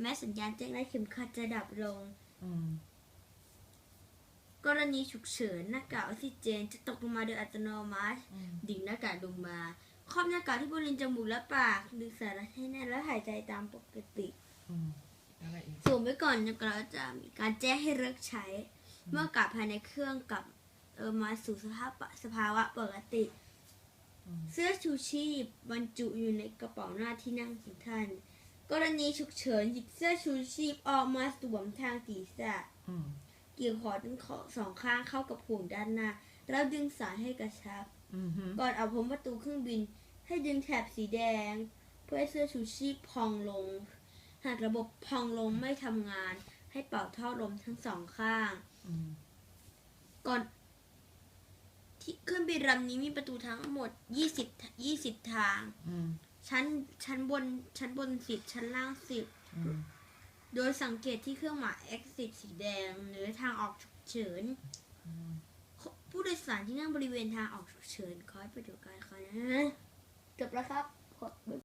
แม้สัญญาณแจ้งและเข็มขัดจะดับลง อืมกรณีฉุกเฉินหน้ากากออกซิเจนจะตกลงมาโดยอัตโนมัติ อืมดิ่งหน้ากากลงมา ครอบหน้ากากที่บริเวณจมูกและปากดึงสารให้แน่นแล้วหายใจตามปกติ อืมอะไรอีก สวมไว้ก่อนจนกว่าจะมีการแจ้งให้เลิกใช้ เมื่ออากาศภายในเครื่องกลับเออมาสู่สภาพปะสภาวะปกติ อืม เสื้อชูชีพบรรจุอยู่ในกระเป๋าหน้าที่นั่งของท่าน กรณีฉุกเฉินหยิบเสื้อชูชีพออกมาสวมทางศีรษะอืมเกี่ยวคอทั้งขอสองข้างเข้ากับห่วงด้านหน้า แล้วดึงสายให้กระชับอืมฮึก่อนเอาผมประตูเครื่องบิน ให้ดึงแถบสีแดง เพื่อให้เสื้อชูชีพพองลง หากระบบพองลงไม่ทำงาน ให้เป่าท่อลมทั้งสองข้างอืมก่อนที่เครื่องบินลำนี้มีประตูทั้งหมด 20 20 ทางอืม ชั้นชั้นบนชั้นบน10ชั้นล่าง10อืมโดยสังเกตที่เครื่องหมาย exit สีแดง หรือทางออกฉุกเฉินอืมผู้โดยสารที่นั่งบริเวณทางออกฉุกเฉินขอให้ไปดูการขอนะจบแล้วครับขอบ